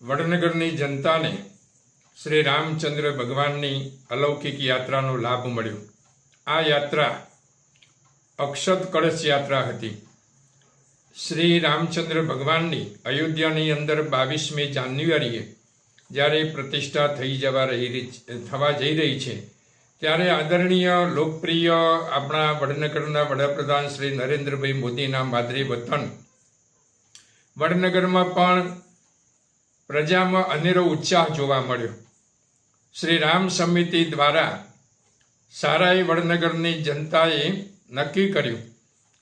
વડનગરની જનતાને શ્રી રામચંદ્ર ભગવાનની અલૌકિક યાત્રાનો લાભ મળ્યો. આ યાત્રા અક્ષત કળશ યાત્રા હતી. શ્રી રામચંદ્ર ભગવાનની અયોધ્યાની અંદર બાવીસમી જાન્યુઆરીએ જ્યારે પ્રતિષ્ઠા થઈ જવા રહી થવા જઈ રહી છે, ત્યારે આદરણીય, લોકપ્રિય આપણા વડનગરના વડાપ્રધાન શ્રી નરેન્દ્રભાઈ મોદીના માદરી વતન વડનગરમાં પણ પ્રજામાં અનેરો ઉત્સાહ જોવા મળ્યો. શ્રી રામ સમિતિ દ્વારા સારાઈ વડનગરની જનતાએ નક્કી કર્યું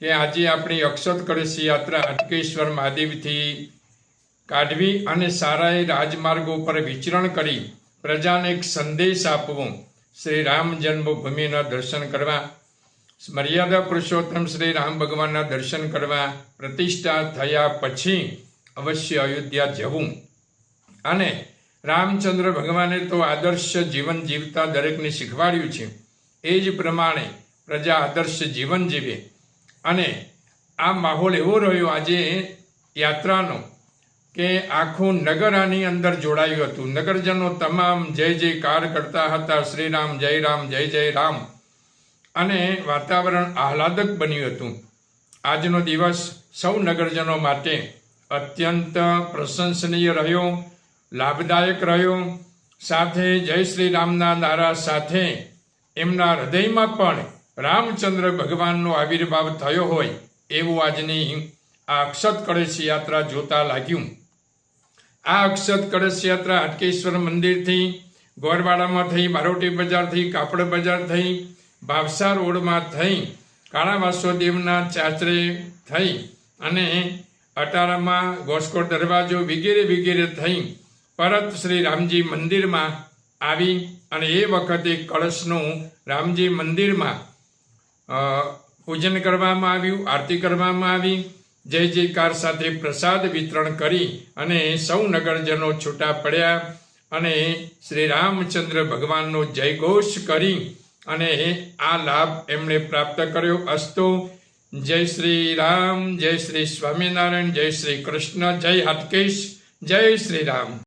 કે આજે આપણી અક્ષત કળશ યાત્રા અટકેશ્વર મહાદેવથી કાઢવી અને સારાએ રાજમાર્ગો પર વિચરણ કરી પ્રજાને એક સંદેશ આપવો શ્રી રામ જન્મભૂમિના દર્શન કરવા, મર્યાદા પુરુષોત્તમ શ્રી રામ ભગવાનના દર્શન કરવા પ્રતિષ્ઠા થયા પછી અવશ્ય અયોધ્યા જવું. અને રામચંદ્ર ભગવાને તો આદર્શ જીવન જીવતા દરેકને શીખવાડ્યું છે. એ જ પ્રમાણે પ્રજા આદર્શ જીવન જીવે. અને આ માહોલ એવો રહ્યો આજે યાત્રાનો કે આખું નગર આની અંદર જોડાયું હતું. નગરજનો તમામ જય જયકાર કરતા હતા. શ્રી રામ જય રામ, જય જય રામ. અને વાતાવરણ આહલાદક બન્યું હતું. આજનો દિવસ સૌ નગરજનો માટે અત્યંત પ્રશંસનીય રહ્યો. લાભદાયક રહ્યો. સાથે જય શ્રી રામના નારા સાથે એમના હૃદયમાં પણ રામચંદ્ર ભગવાનનો આવિર્ભાવ થયો હોય એવું આજની આ અક્ષત કળશ યાત્રા જોતા લાગ્યું. આ અક્ષત કળશ યાત્રા હાટકેશ્વર મંદિરથી ગોરવાડામાં થઈ, બારોટી બજારથી કાપડ બજાર થઈ, ભાવસા રોડમાં થઈ કાળાવાસોદેવના ચાચરે થઈ અને અટારામાં ગોસ્કો દરવાજો વગેરે વગેરે થઈ પરત શ્રી રામજી મંદિરમાં આવી અને એ વખતે કળશનું રામજી મંદિરમાં પૂજન કરવામાં આવ્યું, આરતી કરવામાં આવી, જય જયકાર સાથે પ્રસાદ વિતરણ કરી અને સૌ નગરજનો છૂટા પડ્યા અને શ્રી રામચંદ્ર ભગવાનનો જયઘોષ કરી અને આ લાભ એમણે પ્રાપ્ત કર્યો. અસ્તો, જય શ્રી રામ, જય શ્રી સ્વામિનારાયણ, જય શ્રી કૃષ્ણ, જય હાટકેશ, જય શ્રી રામ.